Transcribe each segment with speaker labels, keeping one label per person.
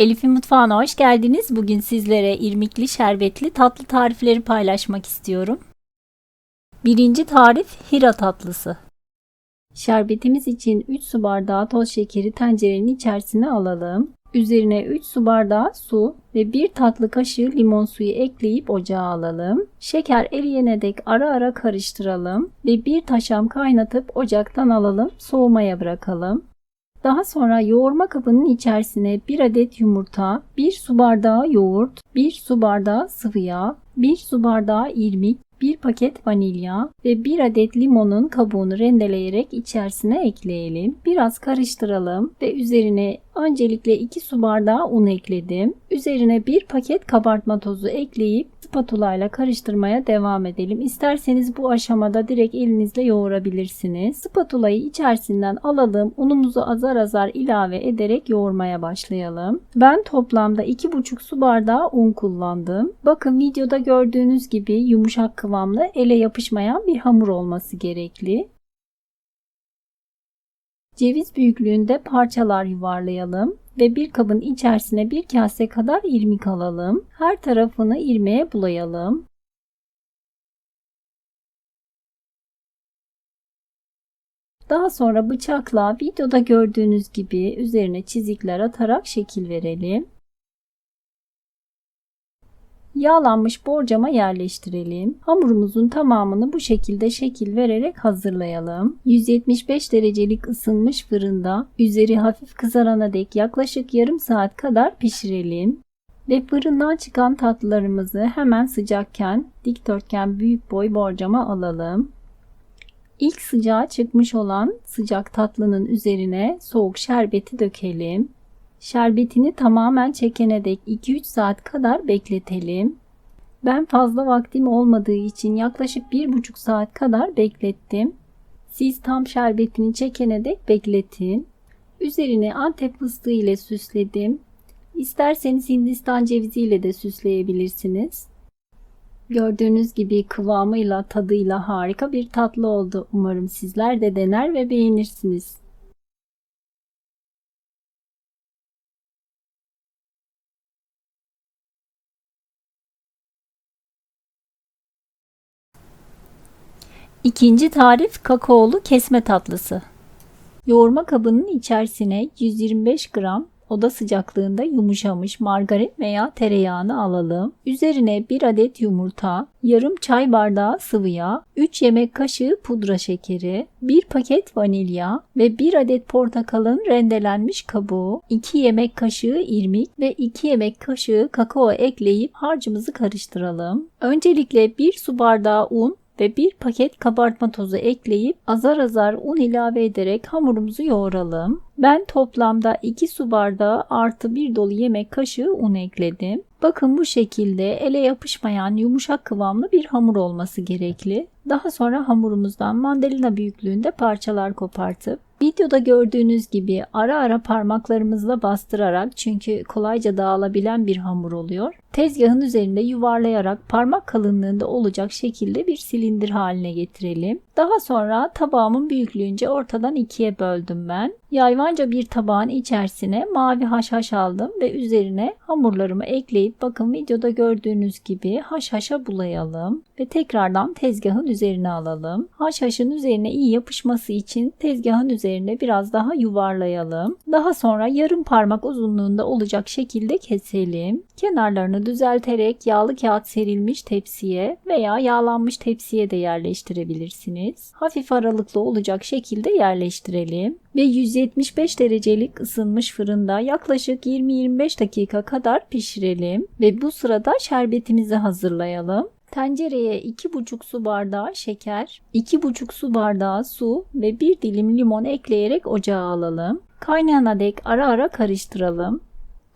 Speaker 1: Elif'in mutfağına hoş geldiniz. Bugün sizlere irmikli şerbetli tatlı tarifleri paylaşmak istiyorum. Birinci tarif hira tatlısı. Şerbetimiz için 3 su bardağı toz şekeri tencerenin içerisine alalım. Üzerine 3 su bardağı su ve 1 tatlı kaşığı limon suyu ekleyip ocağa alalım. Şeker eriyene dek ara ara karıştıralım ve bir taşam kaynatıp ocaktan alalım, soğumaya bırakalım. Daha sonra yoğurma kabının içerisine 1 adet yumurta, 1 su bardağı yoğurt, 1 su bardağı sıvı yağ, 1 su bardağı irmik, 1 paket vanilya ve 1 adet limonun kabuğunu rendeleyerek içerisine ekleyelim. Biraz karıştıralım ve üzerine öncelikle 2 su bardağı un ekledim. Üzerine 1 paket kabartma tozu ekleyip spatula ile karıştırmaya devam edelim. İsterseniz bu aşamada direkt elinizle yoğurabilirsiniz. Spatulayı içerisinden alalım. Unumuzu azar azar ilave ederek yoğurmaya başlayalım. Ben toplamda 2,5 su bardağı un kullandım. Bakın videoda gördüğünüz gibi yumuşak kıvamlı ele yapışmayan bir hamur olması gerekli. Ceviz büyüklüğünde parçalar yuvarlayalım ve bir kabın içerisine bir kase kadar irmik alalım. Her tarafını irmiğe bulayalım. Daha sonra bıçakla videoda gördüğünüz gibi üzerine çizikler atarak şekil verelim. Yağlanmış borcama yerleştirelim. Hamurumuzun tamamını bu şekilde şekil vererek hazırlayalım. 175 derecelik ısınmış fırında üzeri hafif kızarana dek yaklaşık yarım saat kadar pişirelim. Ve fırından çıkan tatlılarımızı hemen sıcakken dikdörtgen büyük boy borcama alalım. İlk sıcağı çıkmış olan sıcak tatlının üzerine soğuk şerbeti dökelim. Şerbetini tamamen çekene dek 2-3 saat kadar bekletelim. Ben fazla vaktim olmadığı için yaklaşık 1,5 saat kadar beklettim. Siz tam şerbetini çekene dek bekletin. Üzerini antep fıstığı ile süsledim. İsterseniz hindistan cevizi ile de süsleyebilirsiniz. Gördüğünüz gibi kıvamıyla tadıyla harika bir tatlı oldu. Umarım sizler de dener ve beğenirsiniz. İkinci tarif kakaolu kesme tatlısı. Yoğurma kabının içerisine 125 gram oda sıcaklığında yumuşamış margarin veya tereyağını alalım. Üzerine 1 adet yumurta, yarım çay bardağı sıvı yağ, 3 yemek kaşığı pudra şekeri, 1 paket vanilya ve 1 adet portakalın rendelenmiş kabuğu, 2 yemek kaşığı irmik ve 2 yemek kaşığı kakao ekleyip harcımızı karıştıralım. Öncelikle 1 su bardağı un ve bir paket kabartma tozu ekleyip azar azar un ilave ederek hamurumuzu yoğuralım. Ben toplamda 2 su bardağı artı 1 dolu yemek kaşığı un ekledim. Bakın bu şekilde ele yapışmayan yumuşak kıvamlı bir hamur olması gerekli. Daha sonra hamurumuzdan mandalina büyüklüğünde parçalar kopartıp Videoda gördüğünüz gibi ara ara parmaklarımızla bastırarak çünkü kolayca dağılabilen bir hamur oluyor. Tezgahın üzerinde yuvarlayarak parmak kalınlığında olacak şekilde bir silindir haline getirelim. Daha sonra tabağımın büyüklüğünce ortadan ikiye böldüm ben. Yayvanca bir tabağın içerisine mavi haşhaş aldım ve üzerine hamurlarımı ekleyip bakın videoda gördüğünüz gibi haşhaşa bulayalım ve tekrardan tezgahın üzerine alalım. Haşhaşın üzerine iyi yapışması için tezgahın üzerine biraz daha yuvarlayalım. Daha sonra yarım parmak uzunluğunda olacak şekilde keselim. Kenarlarını düzelterek yağlı kağıt serilmiş tepsiye veya yağlanmış tepsiye de yerleştirebilirsiniz. Hafif aralıklı olacak şekilde yerleştirelim ve 175 derecelik ısınmış fırında yaklaşık 20-25 dakika kadar pişirelim ve bu sırada şerbetimizi hazırlayalım. Tencereye 2,5 su bardağı şeker, 2,5 su bardağı su ve 1 dilim limon ekleyerek ocağa alalım. Kaynayana dek ara ara karıştıralım.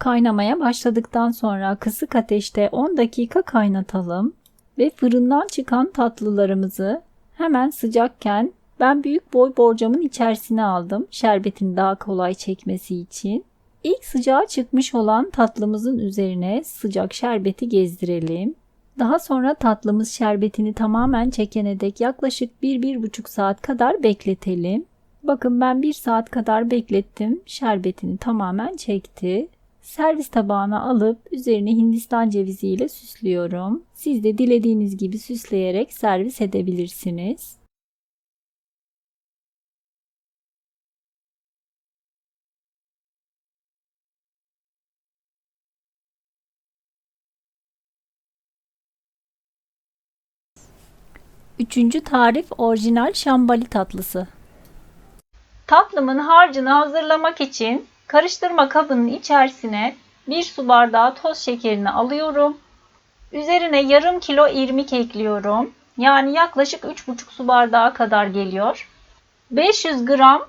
Speaker 1: Kaynamaya başladıktan sonra kısık ateşte 10 dakika kaynatalım ve fırından çıkan tatlılarımızı hemen sıcakken ben büyük boy borcamın içerisine aldım şerbetini daha kolay çekmesi için. İlk sıcağı çıkmış olan tatlımızın üzerine sıcak şerbeti gezdirelim. Daha sonra tatlımız şerbetini tamamen çekene dek yaklaşık 1-1,5 saat kadar bekletelim. Bakın ben 1 saat kadar beklettim. Şerbetini tamamen çekti. Servis tabağına alıp üzerine hindistan cevizi ile süslüyorum. Siz de dilediğiniz gibi süsleyerek servis edebilirsiniz. Üçüncü tarif orijinal şambali tatlısı. Tatlımın harcını hazırlamak için karıştırma kabının içerisine 1 su bardağı toz şekerini alıyorum. Üzerine yarım kilo irmik ekliyorum. Yani yaklaşık 3,5 su bardağı kadar geliyor. 500 gram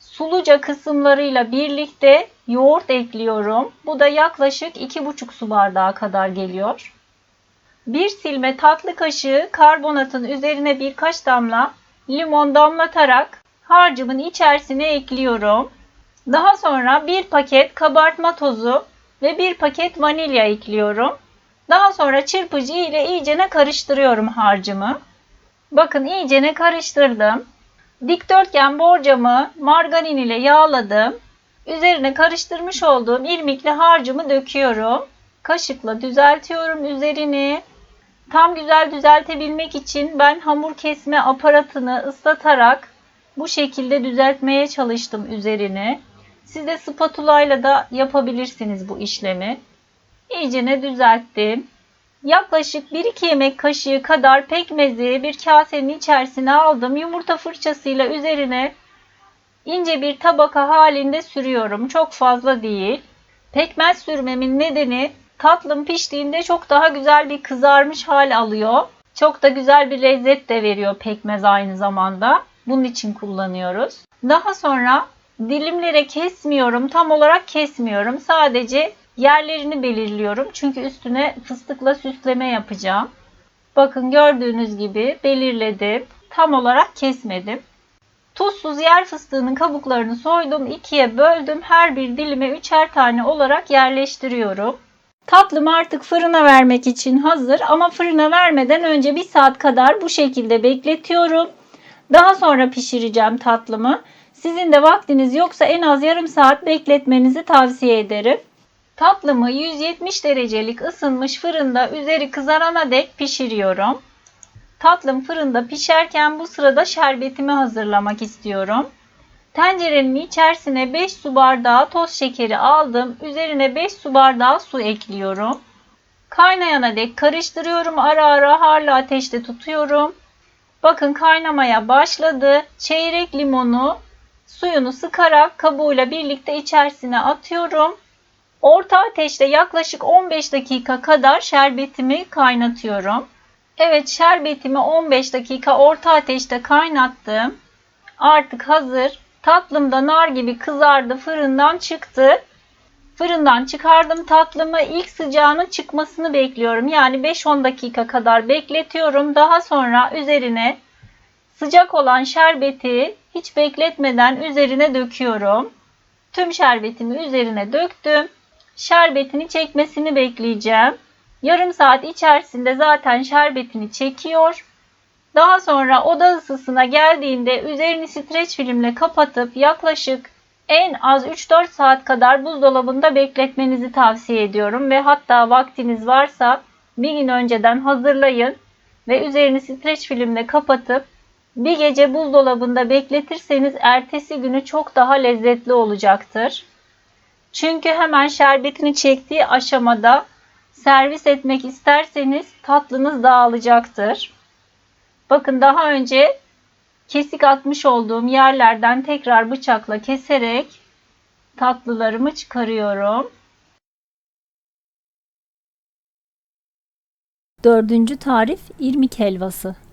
Speaker 1: suluca kısımlarıyla birlikte yoğurt ekliyorum. Bu da yaklaşık 2,5 su bardağı kadar geliyor. Bir silme tatlı kaşığı karbonatın üzerine birkaç damla limon damlatarak harcımın içerisine ekliyorum. Daha sonra bir paket kabartma tozu ve bir paket vanilya ekliyorum. Daha sonra çırpıcı ile iyicene karıştırıyorum harcımı. Bakın iyicene karıştırdım. Dikdörtgen borcamı margarin ile yağladım. Üzerine karıştırmış olduğum irmikli harcımı döküyorum. Kaşıkla düzeltiyorum üzerini. Tam güzel düzeltebilmek için ben hamur kesme aparatını ıslatarak bu şekilde düzeltmeye çalıştım üzerini. Siz de spatula ile da yapabilirsiniz bu işlemi. İyicene düzelttim. Yaklaşık 1-2 yemek kaşığı kadar pekmezi bir kasenin içerisine aldım. Yumurta fırçasıyla üzerine ince bir tabaka halinde sürüyorum. Çok fazla değil. Pekmez sürmemin nedeni tatlım piştiğinde çok daha güzel bir kızarmış hal alıyor. Çok da güzel bir lezzet de veriyor pekmez aynı zamanda. Bunun için kullanıyoruz. Daha sonra dilimlere kesmiyorum. Tam olarak kesmiyorum. Sadece yerlerini belirliyorum. Çünkü üstüne fıstıkla süsleme yapacağım. Bakın gördüğünüz gibi belirledim. Tam olarak kesmedim. Tuzsuz yer fıstığının kabuklarını soydum. ikiye böldüm. Her bir dilime üçer tane olarak yerleştiriyorum. Tatlım artık fırına vermek için hazır ama fırına vermeden önce bir saat kadar bu şekilde bekletiyorum. Daha sonra pişireceğim tatlımı. Sizin de vaktiniz yoksa en az yarım saat bekletmenizi tavsiye ederim. Tatlımı 170 derecelik ısınmış fırında üzeri kızarana dek pişiriyorum. Tatlım fırında pişerken bu sırada şerbetimi hazırlamak istiyorum. Tencerenin içerisine 5 su bardağı toz şekeri aldım. Üzerine 5 su bardağı su ekliyorum. Kaynayana dek karıştırıyorum. Ara ara harlı ateşte tutuyorum. Bakın kaynamaya başladı. Çeyrek limonu suyunu sıkarak kabuğuyla birlikte içerisine atıyorum. Orta ateşte yaklaşık 15 dakika kadar şerbetimi kaynatıyorum. Evet şerbetimi 15 dakika orta ateşte kaynattım. Artık hazır. Tatlım da nar gibi kızardı fırından çıktı. Fırından çıkardım tatlımı. İlk sıcağının çıkmasını bekliyorum. Yani 5-10 dakika kadar bekletiyorum. Daha sonra üzerine sıcak olan şerbeti hiç bekletmeden üzerine döküyorum. Tüm şerbetimi üzerine döktüm. Şerbetini çekmesini bekleyeceğim. Yarım saat içerisinde zaten şerbetini çekiyor. Daha sonra oda ısısına geldiğinde üzerini streç filmle kapatıp yaklaşık en az 3-4 saat kadar buzdolabında bekletmenizi tavsiye ediyorum ve hatta vaktiniz varsa bir gün önceden hazırlayın ve üzerini streç filmle kapatıp bir gece buzdolabında bekletirseniz ertesi günü çok daha lezzetli olacaktır. Çünkü hemen şerbetini çektiği aşamada servis etmek isterseniz tatlınız dağılacaktır. Bakın daha önce kesik atmış olduğum yerlerden tekrar bıçakla keserek tatlılarımı çıkarıyorum. Dördüncü tarif irmik helvası.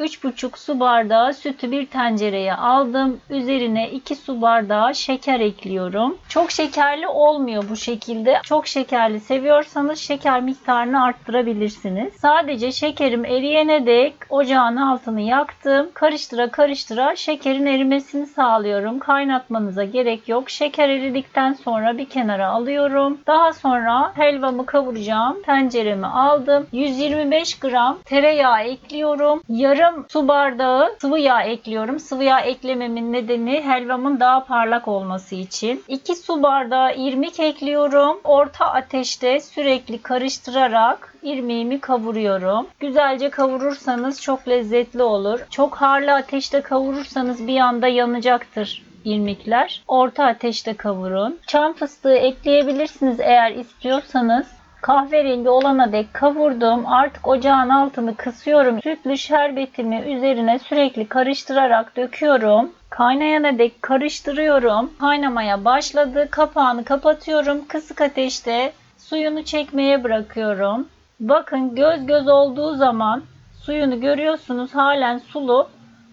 Speaker 1: 3,5 su bardağı sütü bir tencereye aldım. Üzerine 2 su bardağı şeker ekliyorum. Çok şekerli olmuyor bu şekilde. Çok şekerli seviyorsanız şeker miktarını arttırabilirsiniz. Sadece şekerim eriyene dek ocağın altını yaktım. Karıştıra karıştıra şekerin erimesini sağlıyorum. Kaynatmanıza gerek yok. Şeker eridikten sonra bir kenara alıyorum. Daha sonra helvamı kavuracağım. Tenceremi aldım. 125 gram tereyağı ekliyorum. Yarım su bardağı sıvı yağ ekliyorum. Sıvı yağ eklememin nedeni helvamın daha parlak olması için. 2 su bardağı irmik ekliyorum. Orta ateşte sürekli karıştırarak irmiğimi kavuruyorum. Güzelce kavurursanız çok lezzetli olur. Çok harlı ateşte kavurursanız bir anda yanacaktır irmikler. Orta ateşte kavurun. Çam fıstığı ekleyebilirsiniz eğer istiyorsanız. Kahverengi olana dek kavurdum. Artık ocağın altını kısıyorum. Sütlü şerbetimi üzerine sürekli karıştırarak döküyorum. Kaynayana dek karıştırıyorum. Kaynamaya başladı. Kapağını kapatıyorum. Kısık ateşte suyunu çekmeye bırakıyorum. Bakın göz göz olduğu zaman suyunu görüyorsunuz halen sulu.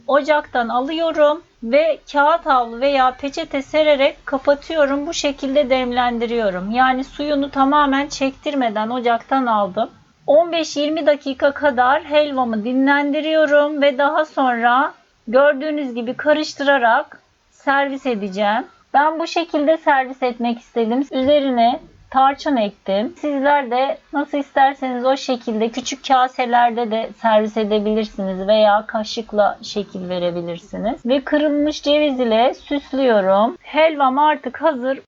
Speaker 1: Ocaktan alıyorum ve kağıt havlu veya peçete sererek kapatıyorum. Bu şekilde demlendiriyorum. Yani suyunu tamamen çektirmeden ocaktan aldım. 15-20 dakika kadar helvamı dinlendiriyorum ve daha sonra gördüğünüz gibi karıştırarak servis edeceğim. Ben bu şekilde servis etmek istedim. Üzerine tarçın ektim. Sizler de nasıl isterseniz o şekilde küçük kaselerde de servis edebilirsiniz veya kaşıkla şekil verebilirsiniz. Ve kırılmış ceviz ile süslüyorum. Helvam artık hazır.